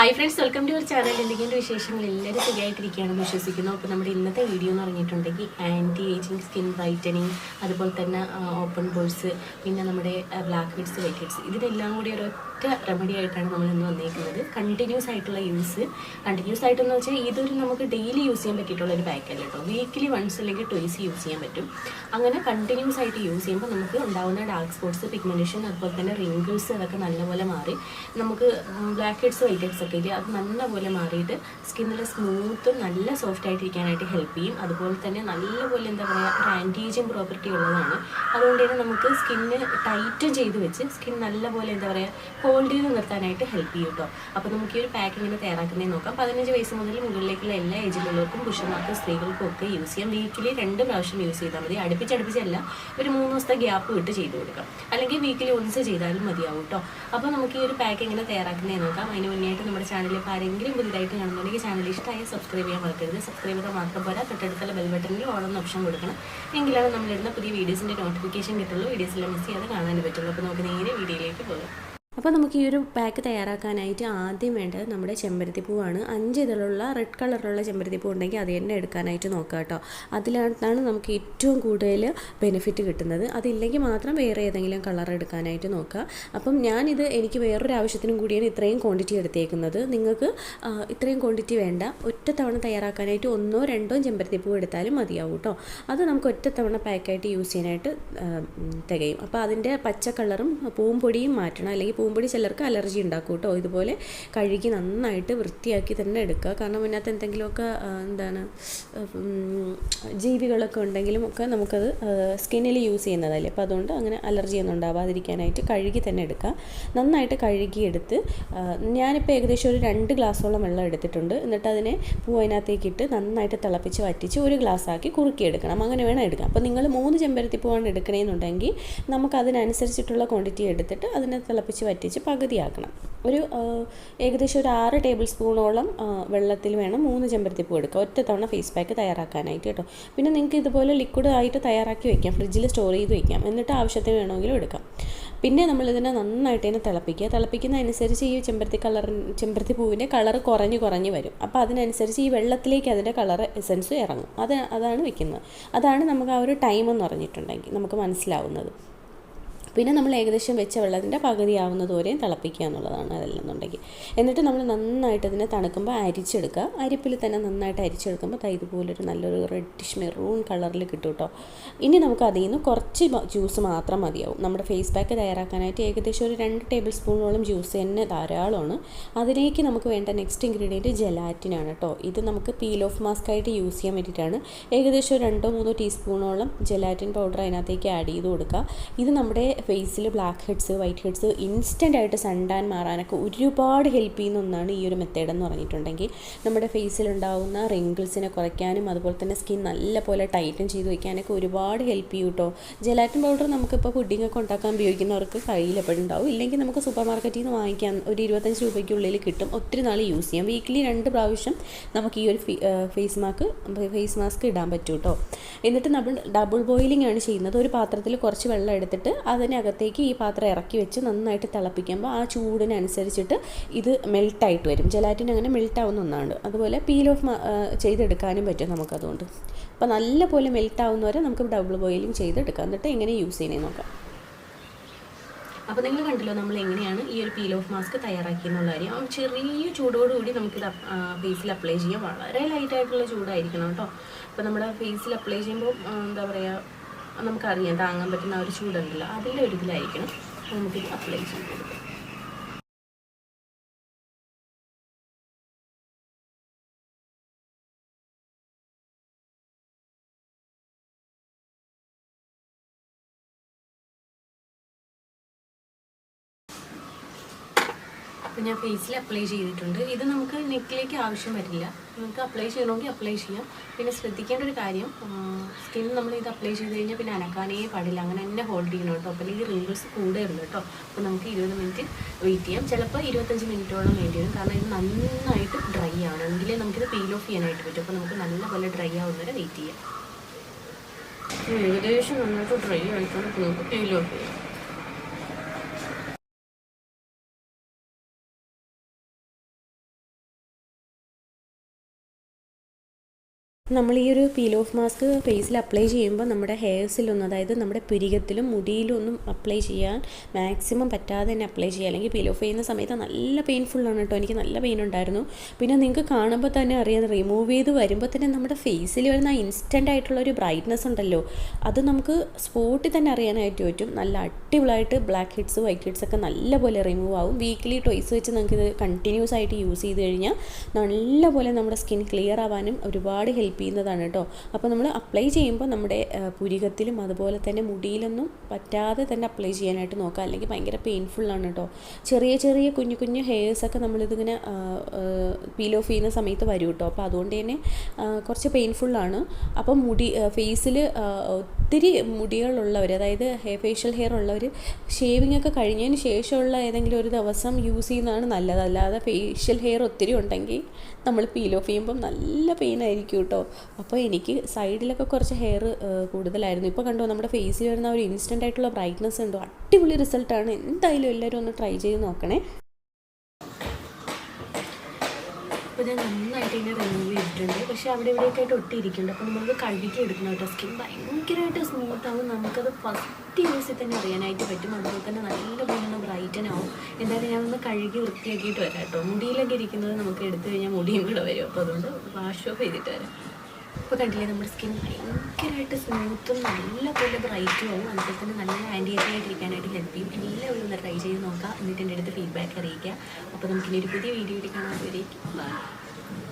Hi friends welcome to our channel എന്തെങ്കിലും വിശേഷങ്ങൾ എല്ലാവരും സുഖമായിട്ടിരിക്കുകയാണെന്ന് വിശ്വസിക്കുന്നു. അപ്പോൾ നമ്മുടെ ഇന്നത്തെ വീഡിയോ എന്ന് പറഞ്ഞിട്ടുണ്ടെങ്കിൽ ആന്റി ഏജിങ് സ്കിൻ ബ്രൈറ്റനിങ് അതുപോലെ തന്നെ ഓപ്പൺ ബോൾസ് പിന്നെ നമ്മുടെ ബ്ലാക്ക് ഹെഡ്സ് വൈറ്റ് ഹെഡ്സ് ഇതിനെല്ലാം കൂടി ഒരൊറ്റ റെമഡി ആയിട്ടാണ് നമ്മൾ ഇന്ന് വന്നിരിക്കുന്നത് കണ്ടിന്യൂസ് ആയിട്ടുള്ള യൂസ് കണ്ടിന്യൂസ് ആയിട്ടെന്ന് വെച്ചാൽ ഇതൊരു നമുക്ക് ഡെയിലി യൂസ് ചെയ്യാൻ പറ്റിയിട്ടുള്ള ഒരു പാക്കല്ല കേട്ടോ വീക്കിലി വൺസ് അല്ലെങ്കിൽ ട്വൈസ് യൂസ് ചെയ്യാൻ പറ്റും. അങ്ങനെ കണ്ടിന്യൂസ് ആയിട്ട് യൂസ് ചെയ്യുമ്പോൾ നമുക്ക് ഉണ്ടാവുന്ന ഡാർക്ക് സ്പോട്ട്സ് പിഗ്മെന്റേഷൻ അതുപോലെ തന്നെ റിങ്കിൾസ് അതൊക്കെ നല്ലപോലെ മാറി. നമുക്ക് ബ്ലാക്ക് ഹെഡ്സ് വൈറ്റ് ഹെഡ്സ് ഒക്കെ ഇല്ലേ അത് നല്ലപോലെ മാറിയിട്ട് സ്കിന്നിൽ സ്മൂത്തും നല്ല സോഫ്റ്റ് ആയിട്ടിരിക്കാനായിട്ട് ഹെൽപ്പ് ചെയ്യും. അതുപോലെ തന്നെ നല്ലപോലെ എന്താ പറയുക ഒരു ആന്റീജിയം പ്രോപ്പർട്ടി ഉള്ളതാണ്. അതുകൊണ്ട് തന്നെ നമുക്ക് സ്കിന്ന് ടൈറ്റും ചെയ്ത് വെച്ച് സ്കിൻ നല്ലപോലെ എന്താ പറയുക ഹോൾഡ് ചെയ്ത് നിർത്താനായിട്ട് ഹെൽപ്പ് ചെയ്യും കേട്ടോ അപ്പോൾ നമുക്ക് ഈ ഒരു പാക്ക് ഇങ്ങനെ തയ്യാറാക്കുന്നത് നോക്കാം. പതിനഞ്ച് വയസ്സ് മുതൽ മുകളിലേക്കുള്ള എല്ലാ ഏജിലുള്ളവർക്കും പുരുഷന്മാർക്കും സ്ത്രീകൾക്കും ഒക്കെ യൂസ് ചെയ്യാം. വീക്കിലി രണ്ട് പ്രാവശ്യം യൂസ് ചെയ്താൽ മതി. അടുപ്പിച്ചടുപ്പിച്ചല്ല ഒരു മൂന്ന് ദിവസത്തെ ഗ്യാപ്പ് വിട്ട് ചെയ്ത് കൊടുക്കാം. അല്ലെങ്കിൽ വീക്കിലി ഒന്നിച്ച് ചെയ്താലും മതിയാവും കേട്ടോ അപ്പോൾ നമുക്ക് ഈ ഒരു പാക്ക് എങ്ങനെ തയ്യാറാക്കുന്നത് നോക്കാം. അതിന് മുന്നേയായിട്ട് നമ്മുടെ ചാനലിൽ ഇപ്പോൾ ആരെങ്കിലും പുതിയതായിട്ട് കാണുന്നുണ്ടെങ്കിൽ ചാനൽ ഇഷ്ടമായി സബ്സ്ക്രൈബ് ചെയ്യാൻ മറക്കരുത്. സബ്സ്ക്രൈബ് ചെയ്താൽ മാത്രം പോരാ. തൊട്ടടുത്തുള്ള ബെൽ ബട്ടണിൽ ഓണം ഓപ്ഷൻ കൊടുക്കണം. എങ്കിലാണ് നമ്മളിടുന്ന പുതിയ വീഡിയോസിന്റെ നോട്ടിഫിക്കേഷൻ കിട്ടുള്ളൂ. വീഡിയോസിലെ മിസ് ചെയ്യാതെ കാണാൻ പറ്റുള്ളൂ. അപ്പോൾ നമുക്ക് നേരെ വീഡിയോയിലേക്ക് പോകാം. അപ്പോൾ നമുക്ക് ഈ ഒരു പാക്ക് തയ്യാറാക്കാനായിട്ട് ആദ്യം വേണ്ടത് നമ്മുടെ ചെമ്പരത്തി പൂവാണ്. അഞ്ച് ഇതിലുള്ള റെഡ് കളറിലുള്ള ചെമ്പരത്തി പൂ ഉണ്ടെങ്കിൽ അത് തന്നെ എടുക്കാനായിട്ട് നോക്കുക കേട്ടോ. അതിലാണ് നമുക്ക് ഏറ്റവും കൂടുതൽ ബെനിഫിറ്റ് കിട്ടുന്നത്. അതില്ലെങ്കിൽ മാത്രം വേറെ ഏതെങ്കിലും കളർ എടുക്കാനായിട്ട് നോക്കുക. അപ്പം ഞാനിത് എനിക്ക് വേറൊരു ആവശ്യത്തിനും കൂടിയാണ് ഇത്രയും ക്വാണ്ടിറ്റി എടുത്തേക്കുന്നത്. നിങ്ങൾക്ക് ഇത്രയും ക്വാണ്ടിറ്റി വേണ്ട. ഒറ്റ തവണ തയ്യാറാക്കാനായിട്ട് ഒന്നോ രണ്ടോ ചെമ്പരത്തി പൂ എടുത്താലും മതിയാവും കേട്ടോ. അത് നമുക്ക് ഒറ്റ തവണ പാക്കായിട്ട് യൂസ് ചെയ്യാനായിട്ട് തികയും. അപ്പോൾ അതിന്റെ പച്ച കളറും പൂവും പൊടിയും മാറ്റണം. അല്ലെങ്കിൽ പൂമ്പൊടി ചിലർക്ക് അലർജി ഉണ്ടാക്കും കേട്ടോ. ഇതുപോലെ കഴുകി നന്നായിട്ട് വൃത്തിയാക്കി തന്നെ എടുക്കുക. കാരണം അതിനകത്ത് എന്തെങ്കിലുമൊക്കെ എന്താണ് ജീവികളൊക്കെ ഉണ്ടെങ്കിലും ഒക്കെ നമുക്കത് സ്കിന്നിൽ യൂസ് ചെയ്യുന്നതല്ലേ. അപ്പോൾ അതുകൊണ്ട് അങ്ങനെ അലർജി ഒന്നും ഉണ്ടാവാതിരിക്കാനായിട്ട് കഴുകി തന്നെ എടുക്കുക. നന്നായിട്ട് കഴുകിയെടുത്ത് ഞാനിപ്പോൾ ഏകദേശം ഒരു രണ്ട് ഗ്ലാസ്സോളം വെള്ളം എടുത്തിട്ടുണ്ട്. എന്നിട്ട് അതിനെ പൂ അതിനകത്തേക്കിട്ട് നന്നായിട്ട് തിളപ്പിച്ച് വറ്റിച്ച് ഒരു ഗ്ലാസ് ആക്കി കുറുക്കി എടുക്കണം അങ്ങനെ വേണം എടുക്കാം അപ്പോൾ നിങ്ങൾ മൂന്ന് ചെമ്പരത്തി പൂവാണ് എടുക്കണമെന്നുണ്ടെങ്കിൽ നമുക്ക് അതിനനുസരിച്ചിട്ടുള്ള ക്വാണ്ടിറ്റി എടുത്തിട്ട് അതിനെ തിളപ്പിച്ച് വറ്റിച്ച് പകുതിയാക്കണം. ഒരു ഏകദേശം ഒരു ആറ് ടേബിൾ സ്പൂണോളം വെള്ളത്തിൽ വേണം മൂന്ന് ചെമ്പരത്തിപ്പൂ എടുക്കുക ഒറ്റ തവണ ഫേസ് പാക്ക് തയ്യാറാക്കാനായിട്ട് കേട്ടോ. പിന്നെ നിങ്ങൾക്ക് ഇതുപോലെ ലിക്വിഡ് ആയിട്ട് തയ്യാറാക്കി വെക്കാം. ഫ്രിഡ്ജിൽ സ്റ്റോർ ചെയ്ത് വെക്കാം. എന്നിട്ട് ആവശ്യത്തിന് വേണമെങ്കിലും എടുക്കാം. പിന്നെ നമ്മളിതിനെ നന്നായിട്ട് തന്നെ തിളപ്പിക്കുക. തിളപ്പിക്കുന്നതനുസരിച്ച് ഈ ചെമ്പരത്തി കളർ ചെമ്പരത്തി പൂവിന്റെ കളർ കുറഞ്ഞ് കുറഞ്ഞ് വരും. അപ്പോൾ അതിനനുസരിച്ച് ഈ വെള്ളത്തിലേക്ക് അതിന്റെ കളർ എസൻസ് ഇറങ്ങും. അത് അതാണ് വെക്കുന്നത്. അതാണ് നമുക്ക് ആ ഒരു ടൈം എന്ന് പറഞ്ഞിട്ടുണ്ടെങ്കിൽ നമുക്ക് മനസ്സിലാവുന്നത്. പിന്നെ നമ്മൾ ഏകദേശം വെച്ച വെള്ളത്തിന്റെ പകുതിയാവുന്നത് വരെയും തിളപ്പിക്കുക എന്നുള്ളതാണ് അതല്ലെന്നുണ്ടെങ്കിൽ എന്നിട്ട് നമ്മൾ നന്നായിട്ട് ഇതിനെ തണുക്കുമ്പോൾ അരിച്ചെടുക്കുക. അരിപ്പിൽ തന്നെ നന്നായിട്ട് അരിച്ചെടുക്കുമ്പോൾ തൈ ഇതുപോലൊരു നല്ലൊരു റെഡിഷ് മെറൂൺ കളറിൽ കിട്ടും കേട്ടോ. ഇനി നമുക്ക് അതിൽ നിന്ന് കുറച്ച് ജ്യൂസ് മാത്രം മതിയാവും. നമ്മുടെ ഫേസ് പാക്ക് തയ്യാറാക്കാനായിട്ട് ഏകദേശം ഒരു രണ്ട് ടേബിൾ സ്പൂണോളം ജ്യൂസ് തന്നെ ധാരാളമാണ്. അതിലേക്ക് നമുക്ക് വേണ്ട നെക്സ്റ്റ് ഇൻഗ്രീഡിയന്റ് ജെലാറ്റിനാണ് കേട്ടോ. ഇത് നമുക്ക് പീൽ ഓഫ് മാസ്ക് ആയിട്ട് യൂസ് ചെയ്യാൻ വേണ്ടിയിട്ടാണ്. ഏകദേശം രണ്ടോ മൂന്നോ ടീസ്പൂണോളം ജെലാറ്റിൻ പൗഡർ അതിനകത്തേക്ക് ആഡ് ചെയ്ത് കൊടുക്കുക. ഇത് നമ്മുടെ ഫേസിൽ black heads white heads instant ആയിട്ട് സൺടാൻ മാറാനൊക്കെ ഒരുപാട് ഹെൽപ്പ് ചെയ്യുന്ന ഒന്നാണ് ഈ ഒരു മെത്തേഡ് എന്ന് പറഞ്ഞിട്ടുണ്ടെങ്കിൽ. നമ്മുടെ ഫേസിലുണ്ടാവുന്ന റിങ്കിൾസിനെ കുറയ്ക്കാനും അതുപോലെ തന്നെ സ്കിൻ നല്ല പോലെ ടൈറ്റൻ ചെയ്ത് വയ്ക്കാനൊക്കെ ഒരുപാട് ഹെൽപ്പ് ചെയ്യും കേട്ടോ. ജെലാറ്റിൻ പൗഡർ നമുക്കിപ്പോൾ പുഡിംഗ് ഒക്കെ ഉണ്ടാക്കാൻ ഉപയോഗിക്കുന്നവർക്ക് കയ്യിൽ എപ്പോഴും ഉണ്ടാവും. ഇല്ലെങ്കിൽ നമുക്ക് സൂപ്പർ മാർക്കറ്റിൽ നിന്ന് വാങ്ങിക്കാൻ ഒരു ഇരുപത്തഞ്ച് രൂപയ്ക്കുള്ളിൽ കിട്ടും. ഒത്തിരി നാൾ യൂസ് ചെയ്യാം. വീക്കിലി രണ്ട് പ്രാവശ്യം നമുക്ക് ഈ ഒരു ഫേസ് മാസ്ക് ഫേസ് മാസ്ക് ഇടാൻ പറ്റും കേട്ടോ. എന്നിട്ട് നമ്മൾ ഡബിൾ ബോയിലിംഗ് ആണ് ചെയ്യുന്നത്. ഒരു പാത്രത്തിൽ കുറച്ച് വെള്ളം എടുത്തിട്ട് അതിനകത്തേക്ക് ഈ പാത്രം ഇറക്കി വെച്ച് നന്നായിട്ട് തിളപ്പിക്കുമ്പോൾ ആ ചൂടിനനുസരിച്ചിട്ട് ഇത് മെൽട്ടായിട്ട് വരും. ജലാറ്റിൻ അങ്ങനെ മെൽട്ടാവുന്ന ഒന്നാണ്. അതുപോലെ പീൽ ഓഫ് ചെയ്തെടുക്കാനും പറ്റും നമുക്കതുകൊണ്ട്. അപ്പോൾ നല്ലപോലെ പോലെ വരെ നമുക്ക് ഡബിൾ ബോയിലിംഗ് ചെയ്തെടുക്കാം. എന്നിട്ട് എങ്ങനെ യൂസ് ചെയ്യണേ നോക്കാം. അപ്പോൾ നിങ്ങൾ കണ്ടല്ലോ നമ്മൾ എങ്ങനെയാണ് ഈ ഒരു പീൽ ഓഫ് മാസ്ക് തയ്യാറാക്കിയെന്നുള്ള കാര്യം. ആ ചെറിയ ചൂടോടുകൂടി നമുക്കിത് ഫേസിൽ അപ്ലൈ ചെയ്യാം. വളരെ ലൈറ്റായിട്ടുള്ള ചൂടായിരിക്കണം കേട്ടോ. അപ്പോൾ നമ്മുടെ ഫേസിൽ അപ്ലൈ ചെയ്യുമ്പോൾ എന്താ പറയുക നമുക്കറിയാം താങ്ങാൻ പറ്റുന്ന ആ ഒരു ചൂടുണ്ടല്ലോ അതിന്റെ ഒരു ഇതിലായിരിക്കണം നമുക്കിത് അപ്ലൈ ചെയ്ത് കൊടുക്കാം അപ്പോൾ ഞാൻ ഫേസിൽ അപ്ലൈ ചെയ്തിട്ടുണ്ട്. ഇത് നമുക്ക് നെക്കിലേക്ക് ആവശ്യം വരില്ല. നമുക്ക് അപ്ലൈ ചെയ്യണമെങ്കിൽ അപ്ലൈ ചെയ്യാം. പിന്നെ ശ്രദ്ധിക്കേണ്ട ഒരു കാര്യം സ്കിൻ നമ്മൾ ഇത് അപ്ലൈ ചെയ്ത് കഴിഞ്ഞാൽ പിന്നെ അനക്കാനേ പാടില്ല. അങ്ങനെ തന്നെ ഹോൾഡ് ചെയ്യണം കേട്ടോ. അപ്പോൾ ഈ റിങ്കിൾസ് ഉള്ളു കേട്ടോ. അപ്പോൾ നമുക്ക് ഇരുപത് മിനിറ്റ് വെയിറ്റ് ചെയ്യാം. ചിലപ്പോൾ ഇരുപത്തഞ്ച് മിനിറ്റോളം വേണ്ടി വരും കാരണം ഇത് നന്നായിട്ട് ഡ്രൈ ആവണം എങ്കിലേ നമുക്കിത് പീൽ ഓഫ് ചെയ്യാനായിട്ട് പറ്റും. അപ്പോൾ നമുക്ക് നല്ലപോലെ ഡ്രൈ ആവുന്നവരെ വെയിറ്റ് ചെയ്യാം. ഏകദേശം നന്നായിട്ട് ഡ്രൈ ആയിട്ടാണ് നമുക്ക് പീൽ ഓഫ് ചെയ്യാം. നമ്മൾ ഈ ഒരു പീൽ ഓഫ് മാസ്ക് ഫേസിൽ അപ്ലൈ ചെയ്യുമ്പോൾ നമ്മുടെ ഹെയർസിലൊന്നും അതായത് നമ്മുടെ പുരികത്തിലും മുടിയിലും ഒന്നും അപ്ലൈ ചെയ്യാൻ മാക്സിമം പറ്റാതെ തന്നെ അപ്ലൈ ചെയ്യുക. അല്ലെങ്കിൽ പീൽ ഓഫ് ചെയ്യുന്ന സമയത്ത് നല്ല പെയിൻഫുള്ളാണ് കേട്ടോ. എനിക്ക് നല്ല പെയിൻ ഉണ്ടായിരുന്നു. പിന്നെ നിങ്ങൾക്ക് കാണുമ്പോൾ തന്നെ അറിയാം റിമൂവ് ചെയ്ത് വരുമ്പോൾ തന്നെ നമ്മുടെ ഫേസിൽ വരുന്ന ഇൻസ്റ്റന്റ് ആയിട്ടുള്ള ഒരു ബ്രൈറ്റ്നസ് ഉണ്ടല്ലോ. അത് നമുക്ക് സ്പോട്ടിൽ തന്നെ അറിയാനായിട്ട് പറ്റും. നല്ല അടിപൊളിയായിട്ട് ബ്ലാക്ക് ഹെഡ്സ് വൈറ്റ് ഹെഡ്സ് ഒക്കെ നല്ലപോലെ റിമൂവ് ആവും. വീക്ക്ലി ടോയ്സ് വെച്ച് നമുക്ക് ഇത് കണ്ടിന്യൂസ് ആയിട്ട് യൂസ് ചെയ്ത് കഴിഞ്ഞാൽ നല്ലപോലെ നമ്മുടെ സ്കിൻ ക്ലിയർ ആവാനും ഒരുപാട് ഹെൽപ്പ് ചെയ്യുന്നതാണ് കേട്ടോ. അപ്പോൾ നമ്മൾ അപ്ലൈ ചെയ്യുമ്പോൾ നമ്മുടെ പുരികത്തിലും അതുപോലെ തന്നെ മുടിയിലൊന്നും പറ്റാതെ തന്നെ അപ്ലൈ ചെയ്യാനായിട്ട് നോക്കുക അല്ലെങ്കിൽ ഭയങ്കര പെയിൻഫുള്ളാണ് കേട്ടോ. ചെറിയ ചെറിയ കുഞ്ഞു കുഞ്ഞു ഹെയർസൊക്കെ നമ്മളിതിങ്ങനെ പീൽ ഓഫ് ചെയ്യുന്ന സമയത്ത് വരും കേട്ടോ. അപ്പോൾ അതുകൊണ്ട് തന്നെ കുറച്ച് പെയിൻഫുള്ളാണ് അപ്പോൾ മുടി ഫേസിൽ ഒത്തിരി മുടികളുള്ളവർ അതായത് ഫേഷ്യൽ ഹെയർ ഉള്ളവർ ഷേവിംഗ് ഒക്കെ കഴിഞ്ഞതിന് ശേഷമുള്ള ഏതെങ്കിലും ഒരു ദിവസം യൂസ് ചെയ്യുന്നതാണ് നല്ലത്. അല്ലാതെ ഫേഷ്യൽ ഹെയർ ഒത്തിരി ഉണ്ടെങ്കിൽ നമ്മൾ പീൽ ഓഫ് ചെയ്യുമ്പം നല്ല പെയിൻ ആയിരിക്കും കേട്ടോ. അപ്പോൾ എനിക്ക് സൈഡിലൊക്കെ കുറച്ച് ഹെയർ കൂടുതലായിരുന്നു. ഇപ്പോൾ കണ്ടോ നമ്മുടെ ഫേസിൽ വരുന്ന ഒരു ഇൻസ്റ്റന്റ് ആയിട്ടുള്ള ബ്രൈറ്റ്നസ് ഉണ്ടോ അടിപൊളി റിസൾട്ടാണ് എന്തായാലും എല്ലാവരും ഒന്ന് ട്രൈ ചെയ്ത് നോക്കണേ. അപ്പോൾ ഞാൻ നന്നായിട്ട് ഇങ്ങനെ റിമൂവ് ചെയ്തിട്ടുണ്ട്. പക്ഷേ അവിടെ ഇവിടെയൊക്കെ ആയിട്ട് ഒട്ടിയിരിക്കുന്നുണ്ട്. അപ്പോൾ നമുക്ക് കഴുകി എടുക്കണം കേട്ടോ. സ്കിൻ ഭയങ്കരമായിട്ട് സ്മൂത്ത് ആവും. നമുക്കത് ഫസ്റ്റ് യൂസിൽ തന്നെ അറിയാനായിട്ട് പറ്റും. അതുപോലെ തന്നെ നല്ലപോലെ ഒന്ന് ബ്രൈറ്റൻ ആവും. എന്തായാലും ഞാൻ ഒന്ന് കഴുകി വൃത്തിയാക്കിയിട്ട് വരാം കേട്ടോ. മുടിയിലൊക്കെ ഇരിക്കുന്നത് നമുക്ക് എടുത്തു കഴിഞ്ഞാൽ മുടിയും കൂടെ വരും. അപ്പോൾ അതുകൊണ്ട് വാഷ് ഓഫ് ചെയ്തിട്ട് വരാം. ഇപ്പോൾ കണ്ടില്ലേ നമ്മുടെ സ്കിൻ ഭയങ്കരമായിട്ട് സ്മൂത്തും നല്ലപോലെ ബ്രൈറ്റും ആവും. അതുപോലെ തന്നെ നല്ല ആന്റി ഏജിങ് ആയിട്ടിരിക്കാനായിട്ട് ഹെൽപ്പ് ചെയ്യും. എല്ലാവരും ഒന്ന് ട്രൈ ചെയ്ത് നോക്കാം. എന്നിട്ട് എന്റെ അടുത്ത് ഫീഡ്ബാക്ക് അറിയിക്കുക. അപ്പോൾ നമുക്കിനി ഒരു പുതിയ വീഡിയോ കാണാൻ ബൈ